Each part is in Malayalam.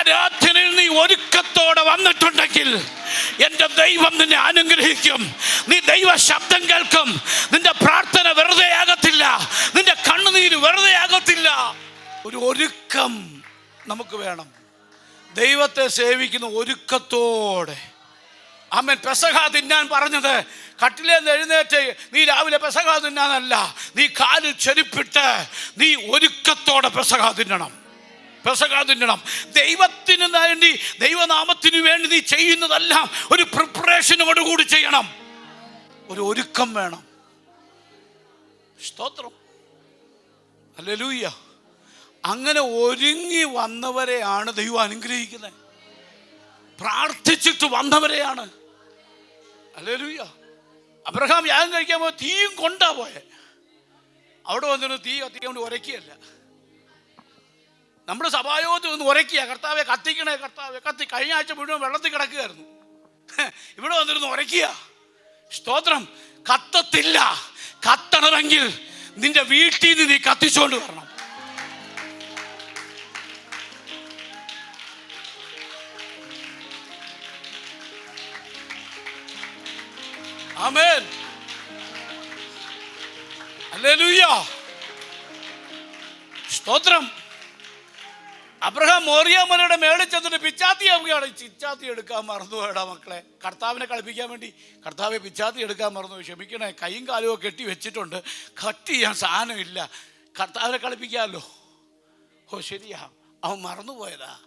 ആരാധനയിൽ നീ ഒരുക്കത്തോടെ വന്നിട്ടുണ്ടെങ്കിൽ എന്റെ ദൈവം നിന്നെ അനുഗ്രഹിക്കും. നീ ദൈവ ശബ്ദം കേൾക്കും. നിന്റെ പ്രാർത്ഥന വെറുതെ ആകത്തില്ല. നിന്റെ കണ്ണുനീര് വെറുതെ ആകത്തില്ല. ഒരു ഒരുക്കം നമുക്ക് വേണം. ദൈവത്തെ സേവിക്കുന്ന ഒരുക്കത്തോടെ. അമ്മൻ പെസഹ തിന്നാൻ പറഞ്ഞത് കട്ടിലെ എഴുന്നേറ്റ് നീ രാവിലെ പെസഹ തിന്നാനല്ല. നീ കാൽ ചെരുപ്പിട്ട് നീ ഒരുക്കത്തോടെ പെസഹ തിന്നണം. തിന്നണം ദൈവത്തിന് വേണ്ടി ദൈവനാമത്തിന് വേണ്ടി നീ ചെയ്യുന്നതെല്ലാം ഒരു പ്രിപ്പറേഷനോടുകൂടി ചെയ്യണം. ഒരു ഒരുക്കം വേണം. സ്തോത്രം. അല്ലൂയ്യ അങ്ങനെ ഒരുങ്ങി വന്നവരെയാണ് ദൈവം അനുഗ്രഹിക്കുന്നത്. പ്രാർത്ഥിച്ചിട്ട് വന്നവരെയാണ്. അല്ലൂയ്യ അബ്രഹാം യാഗം കഴിക്കാൻ പോയ തീയും കൊണ്ടാ പോയെ. അവിടെ വന്നിരുന്നു തീ കത്തിക്കാൻ വേണ്ടി നമ്മുടെ സഭായോഗത്തിൽ നിന്ന് ഉരക്കിയ കർത്താവെ കത്തിക്കണേ കർത്താവെ കത്തി. കഴിഞ്ഞ ആഴ്ച മുഴുവൻ വെള്ളത്തിൽ കിടക്കുകയായിരുന്നു. ഇവിടെ വന്നിരുന്നു ഉരക്കിയ സ്തോത്രം. കത്തത്തില്ല. കത്തണമെങ്കിൽ നിന്റെ വീട്ടിൽ നിന്ന് നീ കത്തിച്ചുകൊണ്ട് വരണം. ആമേൻ. സ്തോത്രം. അബ്രഹാം മോറിയാമലയുടെ മേളിൽ ചെന്നിട്ട് പിച്ചാത്തി ആവുകയാണ്. പിച്ചാത്തി എടുക്കാൻ മറന്നു പോയടാ മക്കളെ. കർത്താവിനെ കളിപ്പിക്കാൻ വേണ്ടി കർത്താവെ പിച്ചാത്തി എടുക്കാൻ മറന്നു. ക്ഷമിക്കണേ കൈയും കാലും ഒക്കെ കെട്ടി വെച്ചിട്ടുണ്ട്. കട്ട് ചെയ്യാൻ സാധനമില്ല. കർത്താവിനെ കളിപ്പിക്കാമല്ലോ. ഓ ശരിയാ. അവൻ മറന്നുപോയതാ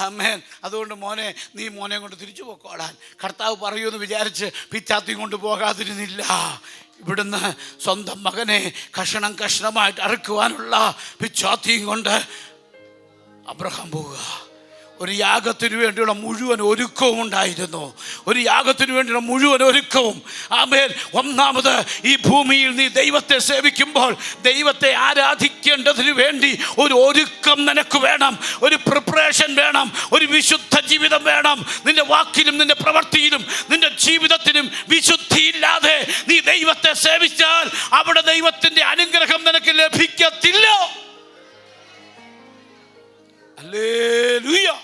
അമ്മേൻ അതുകൊണ്ട് മോനെ നീ മോനെ കൊണ്ട് തിരിച്ചു പോക്കോടാൻ കർത്താവ് പറയുമെന്ന് വിചാരിച്ച് പിച്ചാത്തി കൊണ്ട് പോകാതിരുന്നില്ല. ഇവിടുന്ന് സ്വന്തം മകനെ കഷണം കഷണമായിട്ട് അറുക്കുവാനുള്ള പിച്ചാത്തിയും കൊണ്ട് അബ്രഹാം പോവുക. ഒരു യാഗത്തിന് വേണ്ടിയുള്ള മുഴുവൻ ഒരുക്കവും ഉണ്ടായിരുന്നു. ഒരു യാഗത്തിന് വേണ്ടിയുള്ള മുഴുവൻ ഒരുക്കവും. ആമേൽ ഒന്നാമത് ഈ ഭൂമിയിൽ നീ ദൈവത്തെ സേവിക്കുമ്പോൾ ദൈവത്തെ ആരാധിക്കേണ്ടതിന് വേണ്ടി ഒരു ഒരുക്കം നിനക്ക് വേണം. ഒരു പ്രിപ്പറേഷൻ വേണം. ഒരു വിശുദ്ധ ജീവിതം വേണം. നിന്റെ വാക്കിലും നിന്റെ പ്രവൃത്തിയിലും നിന്റെ ജീവിതത്തിനും വിശുദ്ധിയില്ലാതെ നീ ദൈവത്തെ സേവിച്ചാൽ അവിടെ ദൈവത്തിന്റെ അനു Hallelujah.